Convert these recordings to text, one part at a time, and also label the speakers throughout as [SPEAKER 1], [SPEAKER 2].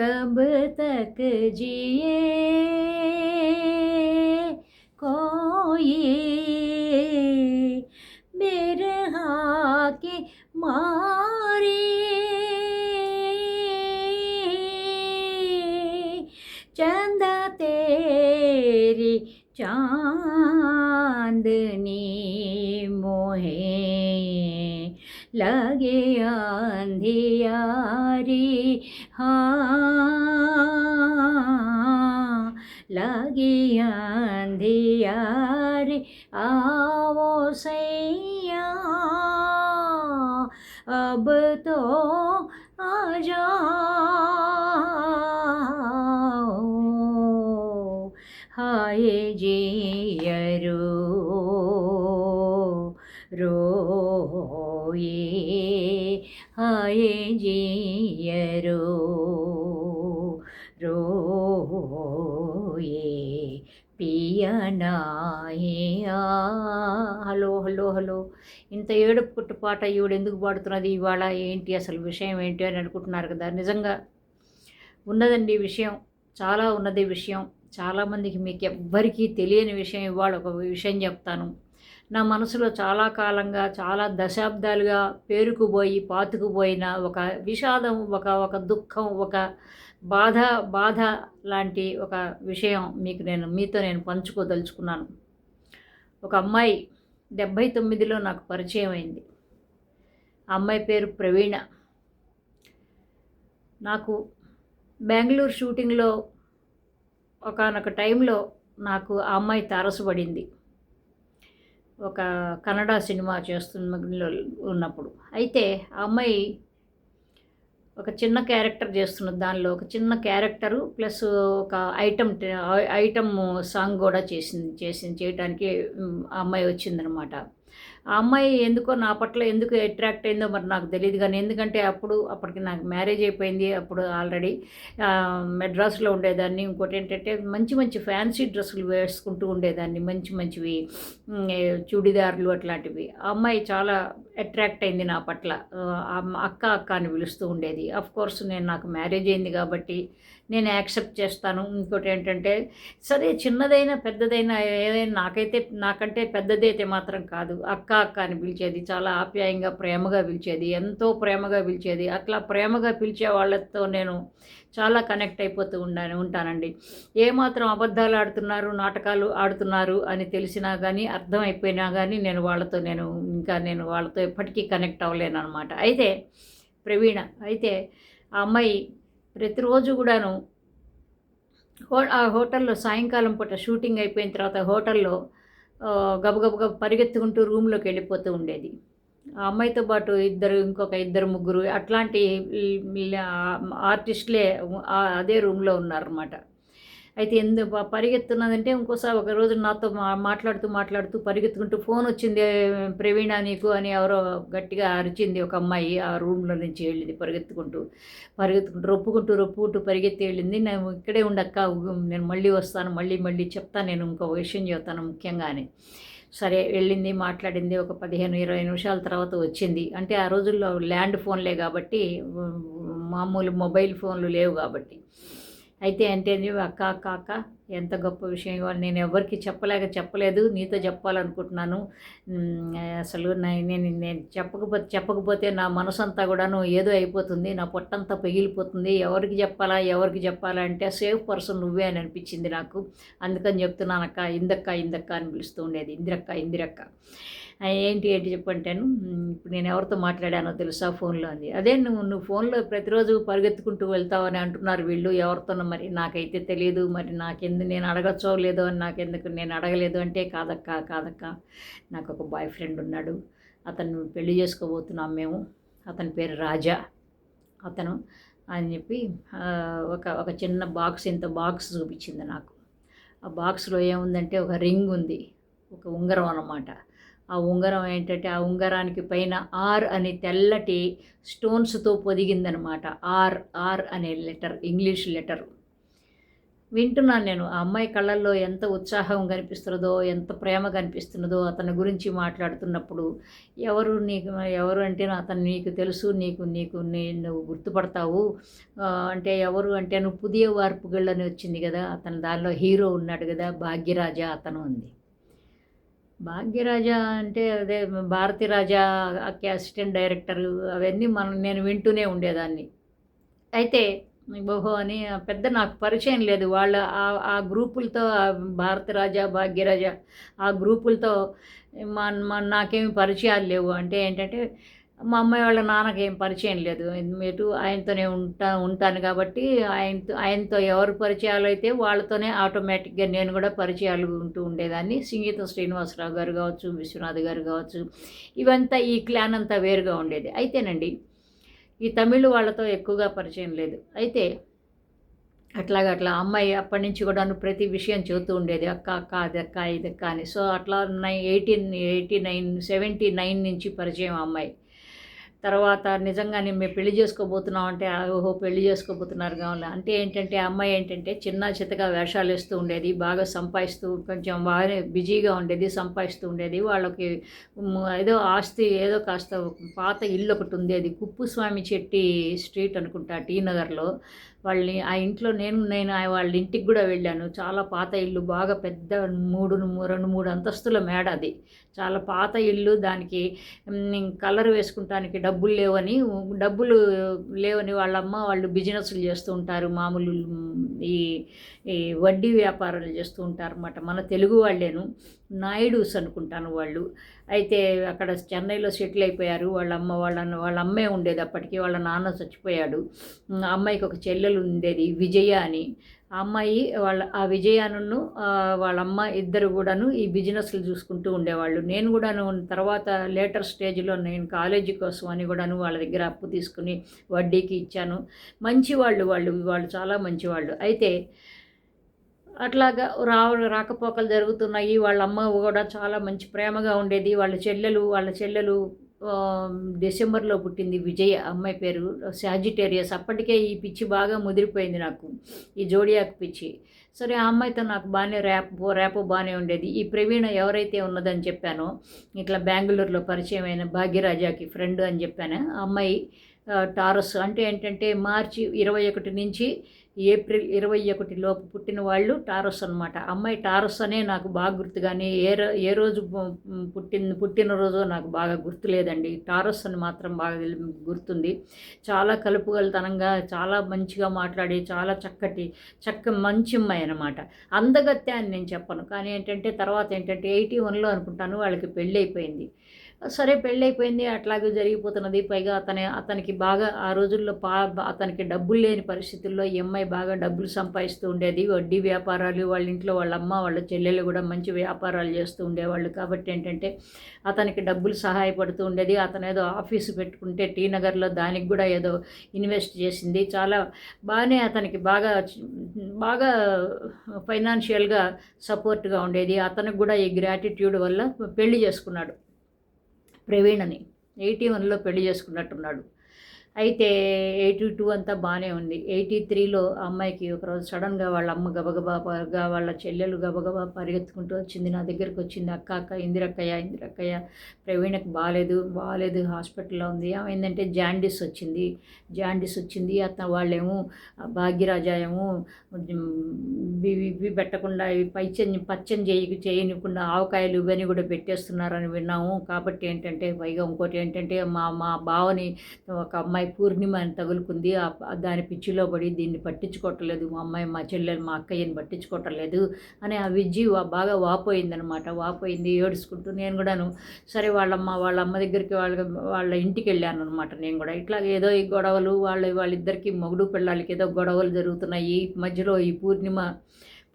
[SPEAKER 1] कब तक जिए कोई बिरहा के मारे? चंदा तेरी चांदनी मोहे लगे अंधियारी हाँ लगी अंधियारी आओ सैया अब तो आ जाओ। हाय जियरो పోయే హాయే రోయే హలో హలో హలో. ఇంత ఏడు పుట్టు పాట ఈవిడు ఎందుకు పాడుతున్నది? ఇవాళ ఏంటి అసలు విషయం ఏంటి అని అనుకుంటున్నారు కదా. నిజంగా ఉన్నదండి విషయం. చాలా ఉన్నది విషయం. చాలామందికి మీకు ఎవ్వరికీ తెలియని విషయం ఇవాళ ఒక విషయం చెప్తాను. నా మనసులో చాలా కాలంగా చాలా దశాబ్దాలుగా పేరుకుపోయి పాతుకుపోయిన ఒక విషాదం ఒక ఒక దుఃఖం ఒక బాధ బాధ లాంటి ఒక విషయం మీకు నేను మీతో నేను పంచుకోదలుచుకున్నాను. ఒక అమ్మాయి డెబ్భై తొమ్మిదిలో నాకు పరిచయం అయింది. ఆ అమ్మాయి పేరు ప్రవీణ. నాకు బెంగళూరు షూటింగ్లో ఒకనొక టైంలో నాకు ఆ అమ్మాయి తారసపడింది. ఒక కన్నడ సినిమా చేస్తున్న ఉన్నప్పుడు. అయితే ఆ అమ్మాయి ఒక చిన్న క్యారెక్టర్ చేస్తున్న దానిలో ఒక చిన్న క్యారెక్టరు ప్లస్ ఒక ఐటమ్ ఐటమ్ సాంగ్ కూడా చేసింది చేసింది చేయడానికి ఆ అమ్మాయి వచ్చిందనమాట. ఆ అమ్మాయి ఎందుకో నా పట్ల ఎందుకు అట్రాక్ట్ అయిందో మరి నాకు తెలియదు కానీ ఎందుకంటే అప్పుడు అప్పటికి నాకు మ్యారేజ్ అయిపోయింది. అప్పుడు ఆల్రెడీ మెడ్రాస్లో ఉండేదాన్ని. ఇంకోటి ఏంటంటే మంచి మంచి ఫ్యాన్సీ డ్రెస్సులు వేసుకుంటూ ఉండేదాన్ని. మంచి మంచివి మ్, చూడిదార్లు అట్లాంటివి. ఆ అమ్మాయి చాలా అట్రాక్ట్ అయింది నా పట్ల. అక్క అక్క అని పిలుస్తూ ఉండేది. అఫ్ కోర్స్ నేను నాకు మ్యారేజ్ అయింది కాబట్టి నేను యాక్సెప్ట్ చేస్తాను. ఇంకోటి ఏంటంటే సరే చిన్నదైనా పెద్దదైనా ఏదైనా నాకైతే నాకంటే పెద్దదైతే మాత్రం కాదు. అక్క అక్క అని పిలిచేది చాలా ఆప్యాయంగా ప్రేమగా పిలిచేది ఎంతో ప్రేమగా పిలిచేది. అట్లా ప్రేమగా పిలిచే వాళ్ళతో నేను చాలా కనెక్ట్ అయిపోతూ ఉండాను ఉంటానండి. ఏమాత్రం అబద్ధాలు ఆడుతున్నారు నాటకాలు ఆడుతున్నారు అని తెలిసినా కానీ అర్థమైపోయినా కానీ నేను వాళ్ళతో నేను ఇంకా నేను వాళ్ళతో ఎప్పటికీ కనెక్ట్ అవ్వలేను అనమాట అయితే ప్రవీణ అయితే ఆ అమ్మాయి ప్రతిరోజు కూడాను హో ఆ హోటల్లో సాయంకాలం పూట షూటింగ్ అయిపోయిన తర్వాత హోటల్లో గబగబగా పరిగెత్తుకుంటూ రూమ్లోకి వెళ్ళిపోతూ ఉండేది. ఆ అమ్మాయితో పాటు ఇద్దరు ఇంకొక ఇద్దరు ముగ్గురు అట్లాంటి ఆర్టిస్టులే అదే రూమ్లో ఉన్నారన్నమాట. అయితే ఎందు పరిగెత్తున్నదంటే ఇంకోసారి ఒక రోజు నాతో మాట్లాడుతూ మాట్లాడుతూ పరిగెత్తుకుంటూ ఫోన్ వచ్చింది ప్రవీణ నీకు అని ఎవరో గట్టిగా అరిచింది ఒక అమ్మాయి ఆ రూమ్లో నుంచి వెళ్ళింది పరిగెత్తుకుంటూ. పరిగెత్తుకుంటూ రొప్పుకుంటూ రొప్పుకుంటూ పరిగెత్తి వెళ్ళింది. నేను ఇక్కడే ఉండక్క నేను మళ్ళీ వస్తాను మళ్ళీ మళ్ళీ చెప్తాను నేను ఇంకో విషయం చెప్తాను ముఖ్యంగానే సరే వెళ్ళింది మాట్లాడింది ఒక పదిహేను ఇరవై నిమిషాల తర్వాత వచ్చింది. అంటే ఆ రోజుల్లో ల్యాండ్ ఫోన్లే కాబట్టి మామూలు మొబైల్ ఫోన్లు లేవు కాబట్టి. అయితే అంటే అక్క అక్క అక్క ఎంత గొప్ప విషయం ఇవాళ నేను ఎవరికి చెప్పలేక చెప్పలేదు. నీతో చెప్పాలనుకుంటున్నాను. అసలు నేను నేను చెప్పకపోతే చెప్పకపోతే నా మనసు అంతా కూడాను ఏదో అయిపోతుంది. నా పొట్టంతా పగిలిపోతుంది. ఎవరికి చెప్పాలా ఎవరికి చెప్పాలా అంటే సేఫ్ పర్సన్ నువ్వే అని అనిపించింది నాకు. అందుకని చెప్తున్నానక్క ఇందక్క ఇందక్క అని పిలుస్తూ ఉండేది. ఇందిరక్క ఇందిరక్క. ఏంటి ఏంటి చెప్పంటాను? ఇప్పుడు నేను ఎవరితో మాట్లాడానో తెలుసా ఫోన్లో అంది. అదే నువ్వు నువ్వు ఫోన్లో ప్రతిరోజు పరిగెత్తుకుంటూ వెళ్తావని అంటున్నారు వీళ్ళు. ఎవరితోనో మరి నాకైతే తెలియదు మరి నాకెందు నేను అడగచ్చో లేదో అని నాకెందుకు నేను అడగలేదు అంటే కాదక్క కాదక్క. నాకు ఒక బాయ్ ఫ్రెండ్ ఉన్నాడు. అతను పెళ్ళి చేసుకోబోతున్నాం మేము. అతని పేరు రాజా. అతను అని చెప్పి ఒక ఒక చిన్న బాక్స్ ఇంత బాక్స్ చూపించింది నాకు. ఆ బాక్స్లో ఏముందంటే ఒక రింగ్ ఉంది. ఒక ఉంగరం అన్నమాట. ఆ ఉంగరం ఏంటంటే ఆ ఉంగరానికి పైన ఆర్ అనే తెల్లటి స్టోన్స్తో పొదిగిందనమాట. ఆర్ ఆర్ అనే లెటర్ ఇంగ్లీష్ లెటర్. వింటున్నాను నేను ఆ అమ్మాయి కళ్ళల్లో ఎంత ఉత్సాహం కనిపిస్తున్నదో ఎంత ప్రేమ కనిపిస్తున్నదో అతని గురించి మాట్లాడుతున్నప్పుడు ఎవరు నీకు ఎవరు అంటే అతను నీకు తెలుసు నీకు నీకు నీ- నువ్వు గుర్తుపడతావు అంటే ఎవరు అంటే నువ్వు పుదియ వార్పుగళ్ళని వచ్చింది కదా అతను దానిలో హీరో ఉన్నాడు కదా భాగ్యరాజా అతను ఉంది భాగ్యరాజా అంటే అదే భారతి రాజా అసిస్టెంట్ డైరెక్టర్ అవన్నీ మనం నేను వింటూనే ఉండేదాన్ని. అయితే ఓహో అని పెద్ద నాకు పరిచయం లేదు. వాళ్ళ ఆ- ఆ గ్రూపులతో ఆ రాజా భాగ్యరాజ ఆ గ్రూపులతో మా నాకేమి పరిచయాలు లేవు. అంటే ఏంటంటే మా అమ్మాయి వాళ్ళ నాన్నకి ఏం పరిచయం లేదు. ఎటు ఆయనతోనే ఉంటా ఉంటాను కాబట్టి ఆయనతో ఆయనతో ఎవరు పరిచయాలు అయితే వాళ్ళతోనే ఆటోమేటిక్గా నేను కూడా పరిచయాలు ఉంటూ ఉండేదాన్ని. సంగీత శ్రీనివాసరావు గారు కావచ్చు విశ్వనాథ్ గారు కావచ్చు ఇవంతా ఈ క్లాన్ అంతా వేరుగా ఉండేది. అయితేనండి ఈ తమిళ్ వాళ్ళతో ఎక్కువగా పరిచయం లేదు. అయితే అట్లాగా అట్లా అమ్మాయి అప్పటి నుంచి కూడా ప్రతి విషయం చెబుతూ ఉండేది. అక్క అక్క అది అక్క ఇది అక్క అని. సో అట్లా nine eighteen eighty nine seventy nine నుంచి పరిచయం అమ్మాయి. తర్వాత నిజంగానే మేము పెళ్ళి చేసుకోబోతున్నాం అంటే ఓహో పెళ్ళి చేసుకోబోతున్నారు కావాలి? అంటే ఏంటంటే అమ్మాయి ఏంటంటే చిన్న చితగా వేషాలు వేస్తూ ఉండేది బాగా సంపాదిస్తూ కొంచెం బాగానే బిజీగా ఉండేది సంపాదిస్తూ ఉండేది. వాళ్ళకి ఏదో ఆస్తి ఏదో కాస్త పాత ఇల్లు ఒకటి ఉండేది. కుప్పుస్వామి చెట్టి స్ట్రీట్ అనుకుంటా టీ నగర్లో. వాళ్ళని ఆ ఇంట్లో నేను నేను ఆ వాళ్ళ ఇంటికి కూడా వెళ్ళాను. చాలా పాత ఇల్లు బాగా పెద్ద మూడు రెండు మూడు అంతస్తుల మేడ అది. చాలా పాత ఇల్లు దానికి కలర్ వేసుకుంటానికి డబ్బులు లేవని డబ్బులు లేవని వాళ్ళమ్మ వాళ్ళు బిజినెస్లు చేస్తూ ఉంటారు. మామూలు ఈ ఈ వడ్డీ వ్యాపారాలు చేస్తూ ఉంటారు అన్నమాట మన తెలుగు వాళ్ళేను. నాయుడుస్ అనుకుంటాను వాళ్ళు. అయితే అక్కడ చెన్నైలో సెటిల్ అయిపోయారు. వాళ్ళ అమ్మ వాళ్ళ వాళ్ళ అమ్మే ఉండేది అప్పటికి. వాళ్ళ నాన్న చచ్చిపోయాడు. అమ్మాయికి ఒక చెల్లెలు ఉండేది విజయ అని. ఆ అమ్మాయి వాళ్ళ ఆ విజయాను వాళ్ళ అమ్మ ఇద్దరు కూడాను ఈ బిజినెస్లు చూసుకుంటూ ఉండేవాళ్ళు. నేను కూడాను తర్వాత లేటర్ స్టేజ్లో నేను కాలేజీ కోసం అని కూడాను వాళ్ళ దగ్గర అప్పు తీసుకుని వడ్డీకి ఇచ్చాను. మంచి వాళ్ళు వాళ్ళు వాళ్ళు చాలా మంచివాళ్ళు. అయితే అట్లాగా రావ రాకపోకలు జరుగుతున్నాయి. వాళ్ళ అమ్మ కూడా చాలా మంచి ప్రేమగా ఉండేది. వాళ్ళ చెల్లెలు వాళ్ళ చెల్లెలు డిసెంబర్లో పుట్టింది విజయ అమ్మాయి పేరు సాజిటేరియస్. అప్పటికే ఈ పిచ్చి బాగా ముదిరిపోయింది నాకు ఈ జోడియాక్ పిచ్చి. సరే ఆ అమ్మాయితో నాకు బాగానే ర్యాప్ ర్యాప్ బాగానే ఉండేది. ఈ ప్రవీణ ఎవరైతే ఉన్నదని చెప్పానో ఇట్లా బెంగళూరులో పరిచయం అయిన భాగ్యరాజాకి ఫ్రెండ్ అని చెప్పాను. ఆ అమ్మాయి టారస్. అంటే ఏంటంటే మార్చి ఇరవై ఒకటి నుంచి ఏప్రిల్ ఇరవై ఒకటి లోపు పుట్టిన వాళ్ళు టారస్ అనమాట అమ్మాయి టారస్ అనే నాకు బాగా గుర్తు కానీ ఏ ఏ రోజు పుట్టిన పుట్టినరోజు నాకు బాగా గుర్తు లేదండి టారస్ అని మాత్రం బాగా గుర్తుంది. చాలా కలుపుగలతనంగా చాలా మంచిగా మాట్లాడి చాలా చక్కటి చక్క మంచి అమ్మాయి అనమాట అందగత్య అని నేను చెప్పను. కానీ ఏంటంటే తర్వాత ఏంటంటే ఎయిటీ వన్లో అనుకుంటాను వాళ్ళకి పెళ్ళి అయిపోయింది సరే పెళ్ళైపోయింది అట్లాగే జరిగిపోతున్నది. పైగా అతని అతనికి బాగా ఆ రోజుల్లో పా అతనికి డబ్బులు లేని పరిస్థితుల్లో ఈ అమ్మాయి బాగా డబ్బులు సంపాదిస్తూ ఉండేది. వడ్డీ వ్యాపారాలు వాళ్ళ ఇంట్లో వాళ్ళ అమ్మ వాళ్ళ చెల్లెలు కూడా మంచి వ్యాపారాలు చేస్తూ ఉండేవాళ్ళు. కాబట్టి ఏంటంటే అతనికి డబ్బులు సహాయపడుతూ ఉండేది. అతను ఏదో ఆఫీసు పెట్టుకుంటే టీ నగర్లో దానికి కూడా ఏదో ఇన్వెస్ట్ చేసింది. చాలా బాగానే అతనికి బాగా బాగా ఫైనాన్షియల్గా సపోర్ట్గా ఉండేది. అతనికి కూడా ఈ గ్రాటిట్యూడ్ వల్ల పెళ్ళి చేసుకున్నాడు. ప్రవీణని ఎయిటీ వన్లో పెళ్ళి చేసుకున్నట్టున్నాడు. అయితే ఎయిటీ టూ అంతా బాగానే ఉంది. ఎయిటీ త్రీలో అమ్మాయికి ఒకరోజు సడన్గా వాళ్ళ అమ్మ గబగబాగా వాళ్ళ చెల్లెలు గబగబా పరిగెత్తుకుంటూ వచ్చింది. నా దగ్గరికి వచ్చింది అక్క అక్క ఇందిరక్కయ్య ఇందిరక్కయ్య ప్రవీణకు బాగాలేదు బాగాలేదు హాస్పిటల్లో ఉంది. ఏమైందంటే జాండీస్ వచ్చింది. జాండీస్ వచ్చింది. అతను వాళ్ళేమో ఆ భాగ్యరాజా ఏమో ఇవి పెట్టకుండా ఇవి పచ్చని పచ్చని చేయి చేయనికుండా ఆవకాయలు ఇవన్నీ కూడా పెట్టేస్తున్నారని విన్నాము. కాబట్టి ఏంటంటే పైగా ఇంకోటి ఏంటంటే మా మా బావని ఒక అమ్మాయి పూర్ణిమ అని తగులుకుంది. దాని పిచ్చిలో పడి దీన్ని పట్టించుకోవట్లేదు. మా అమ్మాయి మా చెల్లెలు మా అక్కయ్యని పట్టించుకోవట్లేదు అని ఆ విజ్జి బాగా వాపోయిందనమాట. వాపోయింది ఏడుచుకుంటూ నేను కూడాను సరే వాళ్ళమ్మ వాళ్ళ అమ్మ దగ్గరికి వాళ్ళ వాళ్ళ ఇంటికి వెళ్ళాను అనమాట నేను కూడా. ఇట్లా ఏదో ఈ గొడవలు వాళ్ళ వాళ్ళిద్దరికి మొగుడు పిల్లలకి ఏదో గొడవలు జరుగుతున్నాయి. మధ్యలో ఈ పూర్ణిమ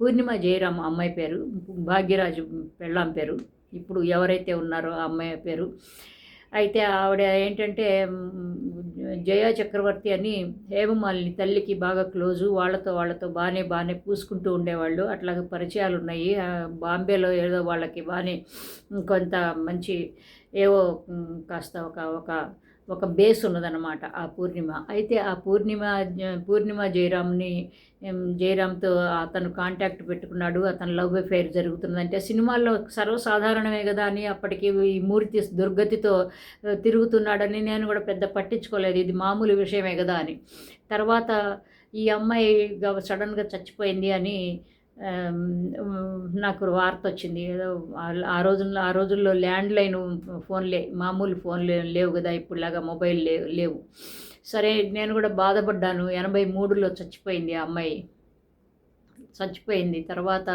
[SPEAKER 1] పూర్ణిమ జయరామ్ అమ్మాయి పేరు భాగ్యరాజు పెళ్ళాం పేరు. ఇప్పుడు ఎవరైతే ఉన్నారో ఆ అమ్మాయి పేరు. అయితే ఆవిడ ఏంటంటే జయ చక్రవర్తి అని హేమమాలిని తల్లికి బాగా క్లోజు వాళ్ళతో వాళ్ళతో బాగానే బాగానే పూసుకుంటూ ఉండేవాళ్ళు. అట్లాగే పరిచయాలు ఉన్నాయి. బాంబేలో ఏదో వాళ్ళకి బాగానే కొంత మంచి ఏవో కాస్త ఒక ఒక ఒక బేస్ ఉన్నదన్నమాట ఆ పూర్ణిమ. అయితే ఆ పూర్ణిమ పూర్ణిమ జయరామ్ని జయరామ్తో అతను కాంటాక్ట్ పెట్టుకున్నాడు. అతను లవ్ అఫేర్ జరుగుతుందంటే సినిమాల్లో సర్వసాధారణమే కదా అని అప్పటికి ఈ మూర్తి దుర్గతితో తిరుగుతున్నాడని నేను కూడా పెద్ద పట్టించుకోలేదు. ఇది మామూలు విషయమే కదా అని. తర్వాత ఈ అమ్మాయి సడన్గా చచ్చిపోయింది అని నాకు వార్త వచ్చింది. ఏదో ఆ- రోజుల్లో ఆ రోజుల్లో ల్యాండ్ లైన్ ఫోన్లే మామూలు ఫోన్లే లేవు కదా ఇప్పుడులాగా మొబైల్ లేవు లేవు. సరే నేను కూడా బాధపడ్డాను. ఎనభై మూడులో చచ్చిపోయింది ఆ అమ్మాయి. చచ్చిపోయింది. తర్వాత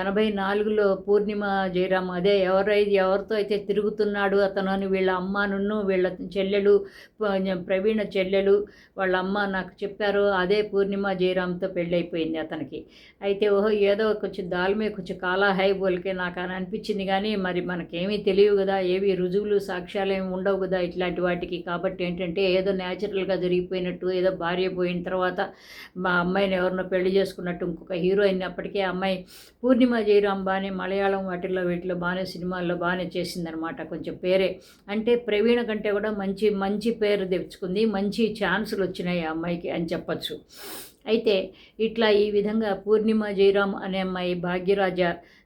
[SPEAKER 1] ఎనభై నాలుగులో పూర్ణిమ జయరామ్ అదే ఎవరైతే ఎవరితో అయితే తిరుగుతున్నాడు అతను అని వీళ్ళ అమ్మను వీళ్ళ చెల్లెలు ప్రవీణ చెల్లెలు వాళ్ళ అమ్మ నాకు చెప్పారు అదే పూర్ణిమ జయరామ్తో పెళ్ళైపోయింది అతనికి. అయితే ఓహో ఏదో కొంచెం దాల్మే కొంచెం కాలా హై బోల్కే నాకు అని అనిపించింది కానీ మరి మనకేమీ తెలియవు కదా ఏవి రుజువులు సాక్ష్యాలు ఏమి ఉండవు కదా ఇట్లాంటి వాటికి. కాబట్టి ఏంటంటే ఏదో న్యాచురల్గా జరిగిపోయినట్టు ఏదో భార్య పోయిన తర్వాత మా అమ్మాయిని ఎవరినో పెళ్ళి చేసుకున్నట్టు ఇంకొక హీరోయిన్ అప్పటికే ఆ అమ్మాయి పూర్ణిమ జయరాం బాగానే మలయాళం వాటిల్లో వీటిలో బాగానే సినిమాల్లో బాగానే చేసిందనమాట కొంచెం పేరే. అంటే ప్రవీణ కంటే కూడా మంచి మంచి పేరు తెచ్చుకుంది మంచి ఛాన్సులు వచ్చినాయి ఆ అమ్మాయికి అని చెప్పచ్చు. అయితే ఇట్లా ఈ విధంగా పూర్ణిమ జయరాం అనే అమ్మాయి భాగ్యరాజ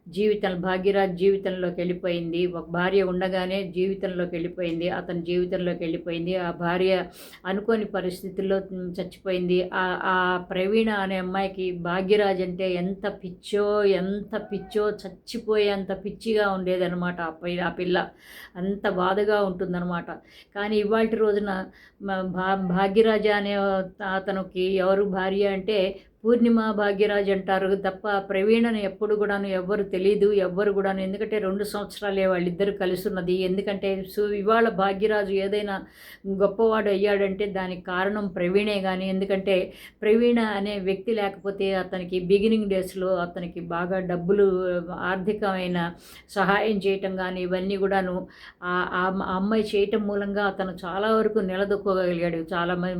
[SPEAKER 1] జీవితం భాగ్యరాజ్ జీవితంలోకి వెళ్ళిపోయింది. ఒక భార్య ఉండగానే జీవితంలోకి వెళ్ళిపోయింది. అతని జీవితంలోకి వెళ్ళిపోయింది. ఆ భార్య అనుకోని పరిస్థితుల్లో చచ్చిపోయింది. ఆ ఆ ప్రవీణ అనే అమ్మాయికి భాగ్యరాజ్ అంటే ఎంత పిచ్చో ఎంత పిచ్చో చచ్చిపోయేంత పిచ్చిగా ఉండేదన్నమాట ఆ పిల్ల ఆ పిల్ల. అంత బాధగా ఉంటుందన్నమాట. కానీ ఇవాళ రోజున భా భాగ్యరాజ అనే అతనికి ఎవరు భార్య అంటే పూర్ణిమ భాగ్యరాజ్ అంటారు. తప్ప ప్రవీణను ఎప్పుడు కూడాను ఎవ్వరు తెలియదు ఎవ్వరు కూడాను. ఎందుకంటే రెండు సంవత్సరాలే వాళ్ళిద్దరు కలిసి ఉన్నది ఎందుకంటే సో ఇవాళ భాగ్యరాజు ఏదైనా గొప్పవాడు అయ్యాడంటే దానికి కారణం ప్రవీణే కానీ ఎందుకంటే ప్రవీణ అనే వ్యక్తి లేకపోతే అతనికి బిగినింగ్ డేస్లో అతనికి బాగా డబ్బులు ఆర్థికమైన సహాయం చేయటం కానీ ఇవన్నీ కూడాను ఆ అమ్మాయి చేయటం మూలంగా అతను చాలా వరకు నిలదొక్కగలిగాడు. చాలా మంది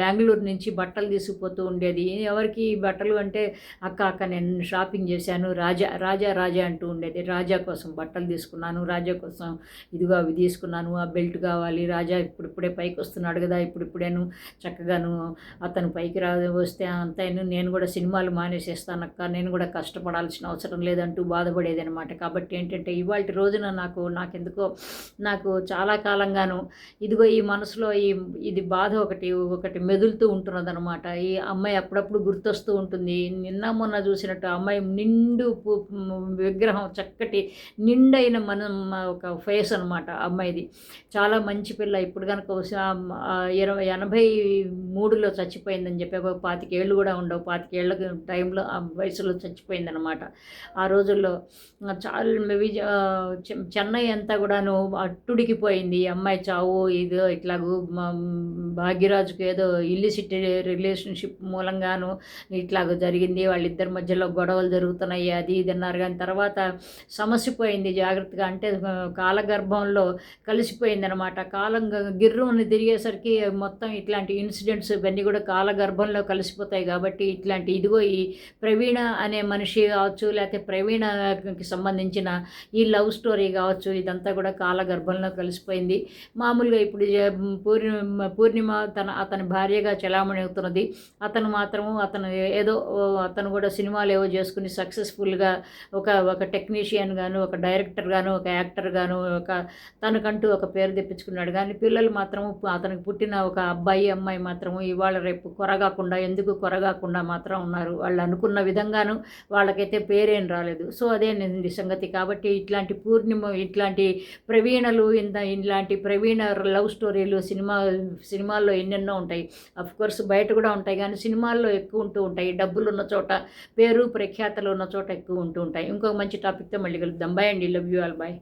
[SPEAKER 1] బెంగళూరు నుంచి బట్టలు తీసుకుపోతూ ఉండేది. ఎవరికి ఈ బట్టలు అంటే అక్క అక్క నేను షాపింగ్ చేశాను రాజా రాజా రాజా అంటూ ఉండేది. రాజా కోసం బట్టలు తీసుకున్నాను రాజా కోసం ఇదిగో అవి తీసుకున్నాను ఆ బెల్ట్ కావాలి రాజా ఇప్పుడిప్పుడే పైకి వస్తున్నాడు కదా ఇప్పుడిప్పుడేను చక్కగాను అతను పైకి రా వస్తే అంతైనా నేను కూడా సినిమాలు మానేసేస్తానక్క నేను కూడా కష్టపడాల్సిన అవసరం లేదంటూ బాధపడేది అనమాట కాబట్టి ఏంటంటే ఇవాళ రోజున నాకు నాకెందుకో నాకు చాలా కాలంగాను ఇదిగో ఈ మనసులో ఈ ఇది బాధ ఒకటి ఒకటి మెదులుతూ ఉంటున్నదనమాట ఈ అమ్మాయి అప్పుడప్పుడు గుర్తొస్తూ ఉంటుంది. నిన్న మొన్న చూసినట్టు ఆ అమ్మాయి నిండు విగ్రహం చక్కటి నిండైన మన ఒక ఫేస్ అనమాట అమ్మాయిది. చాలా మంచి పిల్ల. ఇప్పుడు కనుక ఇరవై ఎనభై మూడులో చచ్చిపోయిందని చెప్పి ఒక పాతికేళ్ళు కూడా ఉండవు. పాతికేళ్ళ టైంలో ఆ వయసులో చచ్చిపోయిందనమాట ఆ రోజుల్లో చాలా విజ చెన్నై అంతా కూడాను అట్టుడికిపోయింది. ఈ అమ్మాయి చావు ఇదో ఇట్లాగూ భాగ్యరాజుకు ఏదో ఇల్లిసిట్ రిలేషన్షిప్ మూలంగాను ఇట్లాగ జరిగింది. వాళ్ళిద్దరి మధ్యలో గొడవలు జరుగుతున్నాయి అది ఇది అన్నారు. కానీ తర్వాత సమస్య పోయింది జాగ్రత్తగా. అంటే కాలగర్భంలో కలిసిపోయింది అనమాట కాలం గిర్రుని తిరిగేసరికి మొత్తం ఇట్లాంటి ఇన్సిడెంట్స్ ఇవన్నీ కూడా కాలగర్భంలో కలిసిపోతాయి కాబట్టి ఇట్లాంటి ఇదిగో ఈ ప్రవీణ అనే మనిషి కావచ్చు లేకపోతే ప్రవీణకి సంబంధించిన ఈ లవ్ స్టోరీ కావచ్చు ఇదంతా కూడా కాలగర్భంలో కలిసిపోయింది. మామూలుగా ఇప్పుడు పూర్ణిమ పూర్ణిమ తన అతని భార్యగా చలామణి అవుతున్నది. అతను మాత్రము అతను ఏదో అతను కూడా సినిమాలు ఏవో చేసుకుని సక్సెస్ఫుల్గా ఒక ఒక టెక్నీషియన్ గాను ఒక డైరెక్టర్ గాను ఒక యాక్టర్ గాను ఒక తనకంటూ ఒక పేరు తెప్పించుకున్నాడు. కానీ పిల్లలు మాత్రము అతనికి పుట్టిన ఒక అబ్బాయి అమ్మాయి మాత్రము ఇవాళ రేపు కొరగాకుండా ఎందుకు కొరగాకుండా మాత్రం ఉన్నారు. వాళ్ళు అనుకున్న విధంగాను వాళ్ళకైతే పేరేం రాలేదు. సో అదే సంగతి. కాబట్టి ఇట్లాంటి పూర్ణిమ ఇట్లాంటి ప్రవీణలు ఇంత ఇలాంటి ప్రవీణ లవ్ స్టోరీలు సినిమా సినిమాల్లో ఎన్నెన్నో ఉంటాయి. అఫ్ కోర్స్ బయట కూడా ఉంటాయి. కానీ సినిమాల్లో ఎక్కువ ఉంటూ ఉంటాయి. డబ్బులు ఉన్న చోట పేరు ప్రఖ్యాతలు ఉన్న చోట ఎక్కువ ఉంటూ ఉంటాయి. ఇంకొక మంచి టాపిక్తో మళ్ళీ కలుద్దాం. బాయ్ అండి. Love you all bye